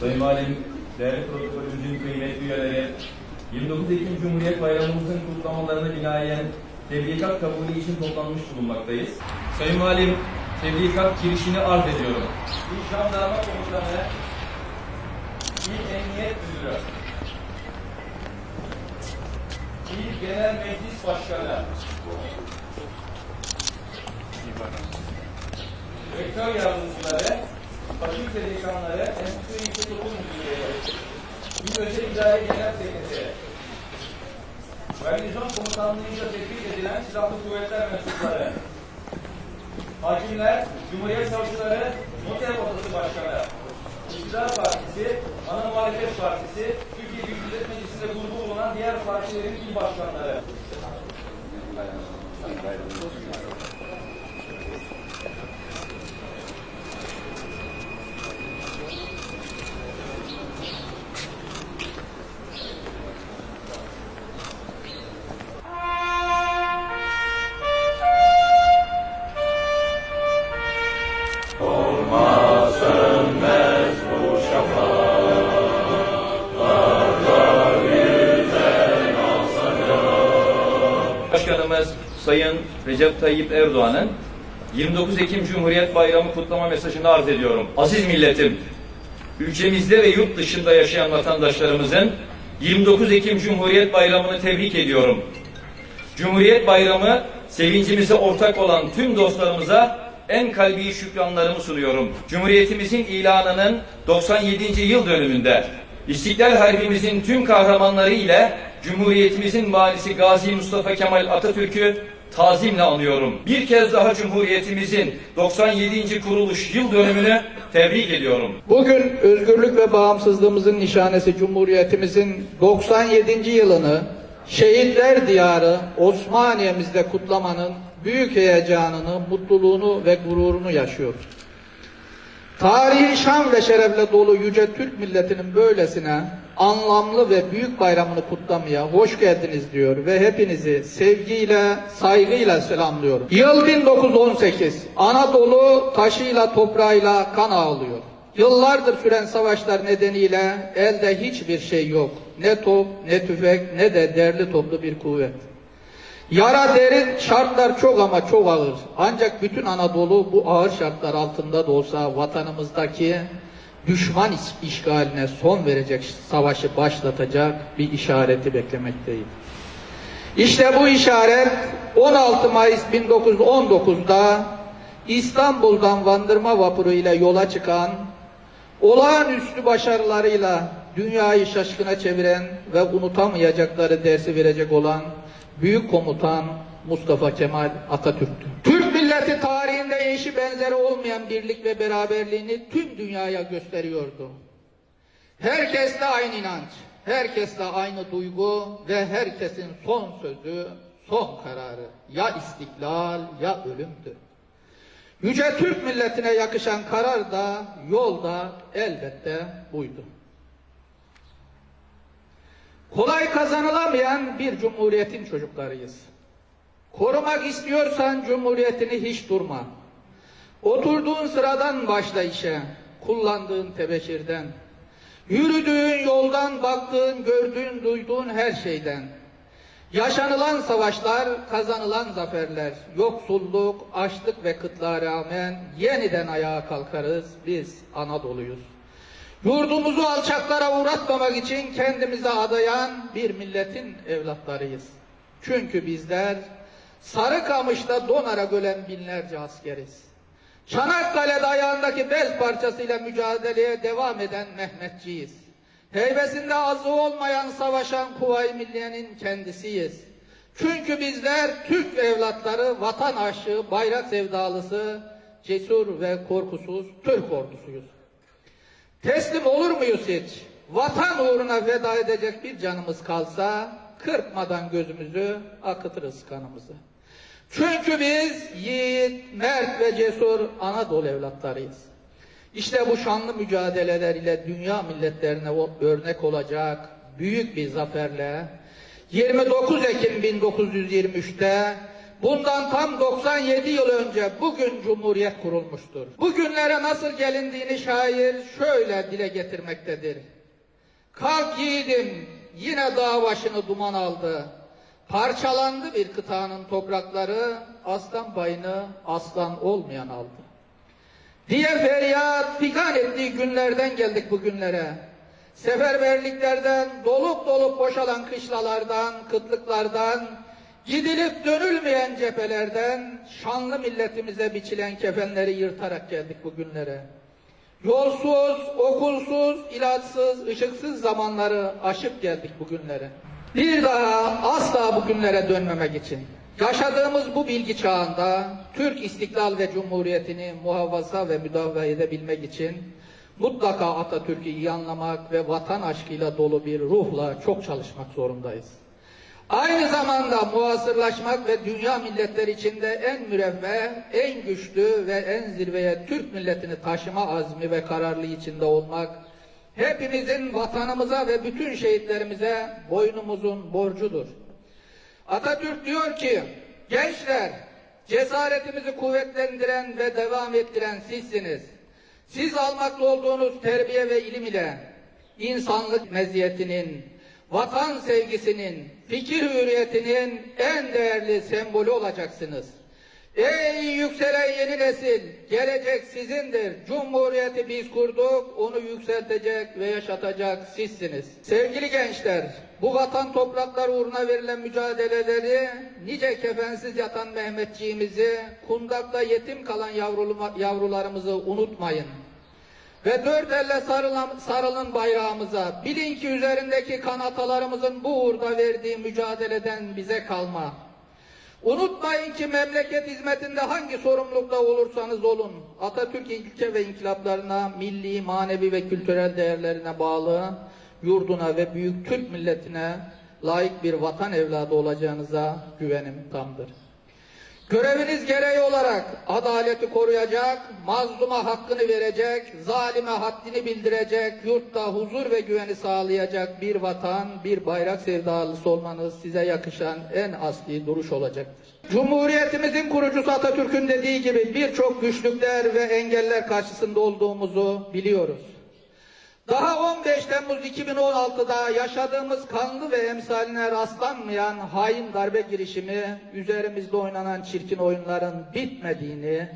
Sayın Valim, değerli protokolümüzün kıymetli üyeleri, 29 Ekim Cumhuriyet Bayramımızın kutlamalarına binaen tebligat kabulü için toplanmış bulunmaktayız. Sayın Valim, tebligat girişini arz ediyorum. İl Jandarma Komutanı, İl Emniyet Müdürü, İl Genel Meclis Başkanı, Rektör yardımcıları, fakülte dekanları, enstitü yüksek okul müdürleri, İl Özel İdare Genel Sekreteri, Garnizon Komutanlığı'nca tespit edilen silahlı kuvvetler mensupları, hakimler, Cumhuriyet Savcıları, Noter Odası Başkanı, İktidar Partisi, Ana Muhalefet Partisi, Türkiye Büyük Millet Meclisi'nde grubu bulunan diğer partilerin il başkanları, Sayın Recep Tayyip Erdoğan'ın 29 Ekim Cumhuriyet Bayramı kutlama mesajını arz ediyorum. Aziz milletim, ülkemizde ve yurt dışında yaşayan vatandaşlarımızın 29 Ekim Cumhuriyet Bayramı'nı tebrik ediyorum. Cumhuriyet Bayramı sevincimize ortak olan tüm dostlarımıza en kalbi şükranlarımı sunuyorum. Cumhuriyetimizin ilanının 97. yıl dönümünde İstiklal Harbimizin tüm kahramanları ile Cumhuriyetimizin valisi Gazi Mustafa Kemal Atatürk'ü tazimle anıyorum. Bir kez daha Cumhuriyetimizin 97. kuruluş yıl dönümünü tebrik ediyorum. Bugün özgürlük ve bağımsızlığımızın nişanesi Cumhuriyetimizin 97. yılını şehitler diyarı Osmaniye'mizde kutlamanın büyük heyecanını, mutluluğunu ve gururunu yaşıyoruz. Tarihi şan ve şerefle dolu yüce Türk milletinin böylesine anlamlı ve büyük bayramını kutlamaya hoş geldiniz diyor ve hepinizi sevgiyle, saygıyla selamlıyorum. Yıl 1918. Anadolu taşıyla toprağıyla kan ağlıyor. Yıllardır süren savaşlar nedeniyle elde hiçbir şey yok. Ne top, ne tüfek, ne de derli toplu bir kuvvet. Yara derin, şartlar çok ama çok ağır. Ancak bütün Anadolu bu ağır şartlar altında da olsa vatanımızdaki düşman iş- işgaline son verecek savaşı başlatacak bir işareti beklemekteyim. İşte bu işaret 16 Mayıs 1919'da İstanbul'dan Vandırma vapuru ile yola çıkan olağanüstü başarılarıyla dünyayı şaşkına çeviren ve unutamayacakları dersi verecek olan büyük komutan Mustafa Kemal Atatürk'tü. Türk milleti tarihinde eşi benzeri olmayan birlik ve beraberliğini tüm dünyaya gösteriyordu. Herkeste aynı inanç, herkeste aynı duygu ve herkesin son sözü, son kararı ya istiklal ya ölümdür. Yüce Türk milletine yakışan karar da yol da elbette buydu. Kolay kazanılamayan bir cumhuriyetin çocuklarıyız. Korumak istiyorsan cumhuriyetini hiç durma. Oturduğun sıradan başla işe, kullandığın tebeşirden. Yürüdüğün yoldan, baktığın, gördüğün, duyduğun her şeyden. Yaşanılan savaşlar, kazanılan zaferler, yoksulluk, açlık ve kıtlığa rağmen yeniden ayağa kalkarız. Biz Anadolu'yuz. Yurdumuzu alçaklara uğratmamak için kendimize adayan bir milletin evlatlarıyız. Çünkü bizler Sarıkamış'ta donarak ölen binlerce askeriz. Çanakkale'de ayağındaki bez parçasıyla mücadeleye devam eden Mehmetçiyiz. Heybesinde azı olmayan savaşan Kuvayi Milliye'nin kendisiyiz. Çünkü bizler Türk evlatları, vatan aşığı, bayrak sevdalısı, cesur ve korkusuz Türk ordusuyuz. Teslim olur muyuz hiç? Vatan uğruna feda edecek bir canımız kalsa, kırpmadan gözümüzü akıtırız kanımızı. Çünkü biz yiğit, mert ve cesur Anadolu evlatlarıyız. İşte bu şanlı mücadeleler ile dünya milletlerine örnek olacak büyük bir zaferle 29 Ekim 1923'te bundan tam 97 yıl önce bugün Cumhuriyet kurulmuştur. Bugünlere nasıl gelindiğini şair şöyle dile getirmektedir. Kalk yiğidim yine dağ başını duman aldı. Parçalandı bir kıtanın toprakları, aslan payını aslan olmayan aldı. Diye feryat figan ettiği günlerden geldik bugünlere. Seferberliklerden, dolup dolup boşalan kışlalardan, kıtlıklardan, gidilip dönülmeyen cephelerden, şanlı milletimize biçilen kefenleri yırtarak geldik bugünlere. Yolsuz, okulsuz, ilaçsız, ışıksız zamanları aşıp geldik bugünlere. Bir daha asla bugünlere dönmemek için yaşadığımız bu bilgi çağında Türk İstiklal ve Cumhuriyeti'ni muhafaza ve müdafaa edebilmek için mutlaka Atatürk'ü iyi anlamak ve vatan aşkıyla dolu bir ruhla çok çalışmak zorundayız. Aynı zamanda muasırlaşmak ve dünya milletleri içinde en müreffeh, en güçlü ve en zirveye Türk milletini taşıma azmi ve kararlı içinde olmak, hepimizin vatanımıza ve bütün şehitlerimize boynumuzun borcudur. Atatürk diyor ki, gençler, cesaretimizi kuvvetlendiren ve devam ettiren sizsiniz. Siz almakta olduğunuz terbiye ve ilim ile insanlık meziyetinin, vatan sevgisinin, fikir hürriyetinin en değerli sembolü olacaksınız. Ey yükselen yeni nesil, gelecek sizindir. Cumhuriyeti biz kurduk, onu yükseltecek ve yaşatacak sizsiniz. Sevgili gençler, bu vatan toprakları uğruna verilen mücadeleleri, nice kefensiz yatan Mehmetçiğimizi, kundakta yetim kalan yavrularımızı unutmayın. Ve dört elle sarılan, sarılın bayrağımıza. Bilin ki üzerindeki kanatalarımızın bu uğurda verdiği mücadeleden bize kalma. Unutmayın ki memleket hizmetinde hangi sorumlulukta olursanız olun, Atatürk ilke ve inkılaplarına, milli, manevi ve kültürel değerlerine bağlı, yurduna ve büyük Türk milletine layık bir vatan evladı olacağınıza güvenim tamdır. Göreviniz gereği olarak adaleti koruyacak, mazluma hakkını verecek, zalime haddini bildirecek, yurtta huzur ve güveni sağlayacak bir vatan, bir bayrak sevdalısı olmanız size yakışan en asli duruş olacaktır. Cumhuriyetimizin kurucusu Atatürk'ün dediği gibi birçok güçlükler ve engeller karşısında olduğumuzu biliyoruz. Daha 15 Temmuz 2016'da yaşadığımız kanlı ve emsaline rastlanmayan hain darbe girişimi üzerimizde oynanan çirkin oyunların bitmediğini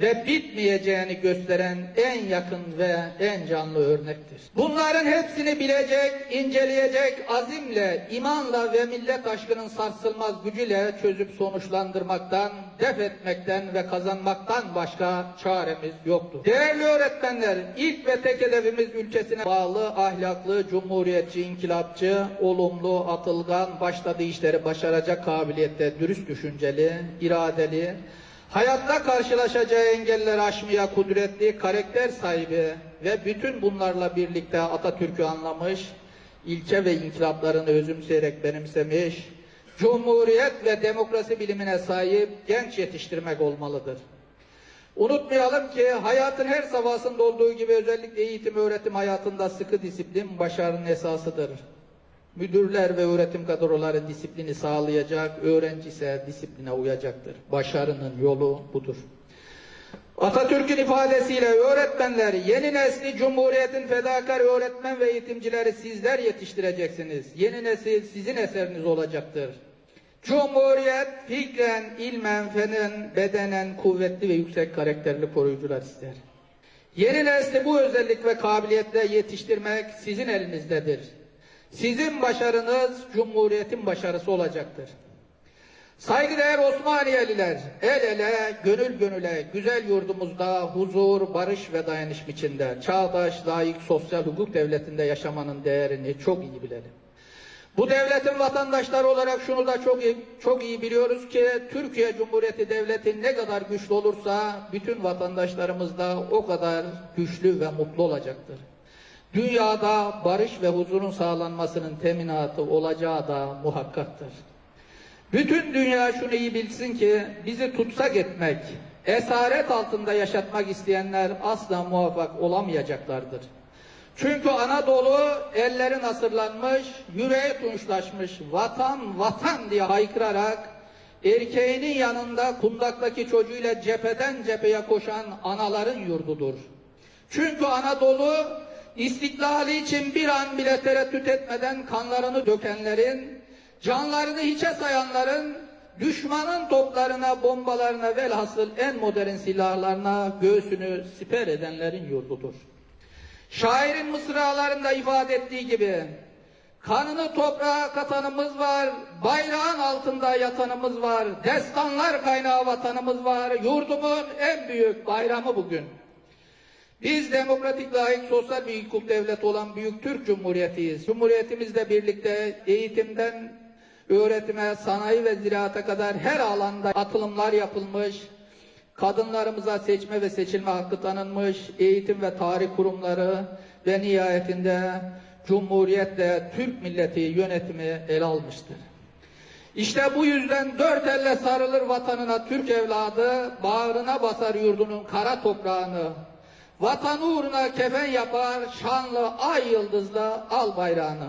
ve bitmeyeceğini gösteren en yakın ve en canlı örnektir. Bunların hepsini bilecek, inceleyecek azimle, imanla ve millet aşkının sarsılmaz gücüyle çözüp sonuçlandırmaktan, def etmekten ve kazanmaktan başka çaremiz yoktur. Değerli öğretmenler, ilk ve tek hedefimiz ülkesine bağlı, ahlaklı, cumhuriyetçi, inkılapçı, olumlu, atılgan, başladığı işleri başaracak kabiliyette, dürüst düşünceli, iradeli, Hayatta karşılaşacağı engelleri aşmaya kudretli, karakter sahibi ve bütün bunlarla birlikte Atatürk'ü anlamış, ilke ve inkılaplarını özümseyerek benimsemiş, cumhuriyet ve demokrasi bilimine sahip genç yetiştirmek olmalıdır. Unutmayalım ki hayatın her safhasında olduğu gibi özellikle eğitim öğretim hayatında sıkı disiplin başarının esasıdır. Müdürler ve öğretim kadroları disiplini sağlayacak, öğrenci ise disipline uyacaktır. Başarının yolu budur. Atatürk'ün ifadesiyle öğretmenler, yeni nesli Cumhuriyet'in fedakar öğretmen ve eğitimcileri sizler yetiştireceksiniz. Yeni nesil sizin eseriniz olacaktır. Cumhuriyet fikren, ilmen, fenen, bedenen kuvvetli ve yüksek karakterli koruyucular ister. Yeni nesli bu özellik ve kabiliyetle yetiştirmek sizin elinizdedir. Sizin başarınız Cumhuriyet'in başarısı olacaktır. Saygıdeğer Osmaniyeliler, el ele, gönül gönüle, güzel yurdumuzda huzur, barış ve dayanışma içinde, çağdaş, layık, sosyal hukuk devletinde yaşamanın değerini çok iyi bilelim. Bu devletin vatandaşları olarak şunu da çok iyi, çok iyi biliyoruz ki Türkiye Cumhuriyeti Devleti ne kadar güçlü olursa bütün vatandaşlarımız da o kadar güçlü ve mutlu olacaktır. Dünyada barış ve huzurun sağlanmasının teminatı olacağı da muhakkaktır. Bütün dünya şunu iyi bilsin ki bizi tutsak etmek, esaret altında yaşatmak isteyenler asla muvaffak olamayacaklardır. Çünkü Anadolu elleri nasırlanmış, yüreğe tunçlaşmış, vatan vatan diye haykırarak erkeğinin yanında kundaktaki çocuğuyla cepheden cepheye koşan anaların yurdudur. Çünkü Anadolu istiklali için bir an bile tereddüt etmeden kanlarını dökenlerin, canlarını hiçe sayanların, düşmanın toplarına, bombalarına velhasıl en modern silahlarına göğsünü siper edenlerin yurdudur. Şairin mısralarında ifade ettiği gibi kanını toprağa katanımız var, bayrağın altında yatanımız var, destanlar kaynağı vatanımız var, yurdumun en büyük bayramı bugün. Biz demokratik layık sosyal bir hukuk devleti olan Büyük Türk Cumhuriyetiyiz. Cumhuriyetimizle birlikte eğitimden öğretime, sanayi ve ziraata kadar her alanda atılımlar yapılmış, kadınlarımıza seçme ve seçilme hakkı tanınmış, eğitim ve tarih kurumları ve nihayetinde Cumhuriyetle Türk milleti yönetimi ele almıştır. İşte bu yüzden dört elle sarılır vatanına Türk evladı, bağrına basar yurdunun kara toprağını, vatan uğruna kefen yapar, şanlı ay yıldızla al bayrağını.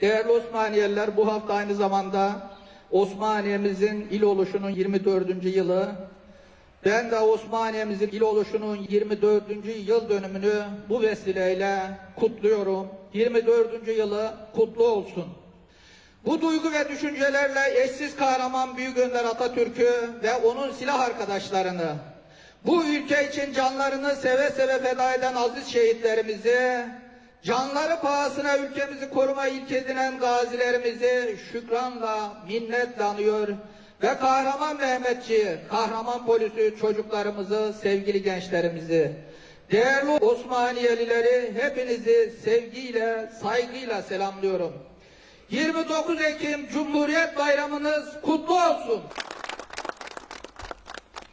Değerli Osmaniyeliler bu hafta aynı zamanda Osmaniye'mizin il oluşunun 24. yılı. Ben de Osmaniye'mizin il oluşunun 24. yıl dönümünü bu vesileyle kutluyorum. 24. yılı kutlu olsun. Bu duygu ve düşüncelerle eşsiz kahraman Büyük Önder Atatürk'ü ve onun silah arkadaşlarını, bu ülke için canlarını seve seve feda eden aziz şehitlerimizi, canları pahasına ülkemizi koruma ilk edinen gazilerimizi şükranla, minnetle anıyor ve kahraman Mehmetçi, kahraman polisi çocuklarımızı, sevgili gençlerimizi, değerli Osmaniyelileri hepinizi sevgiyle, saygıyla selamlıyorum. 29 Ekim Cumhuriyet Bayramınız kutlu olsun.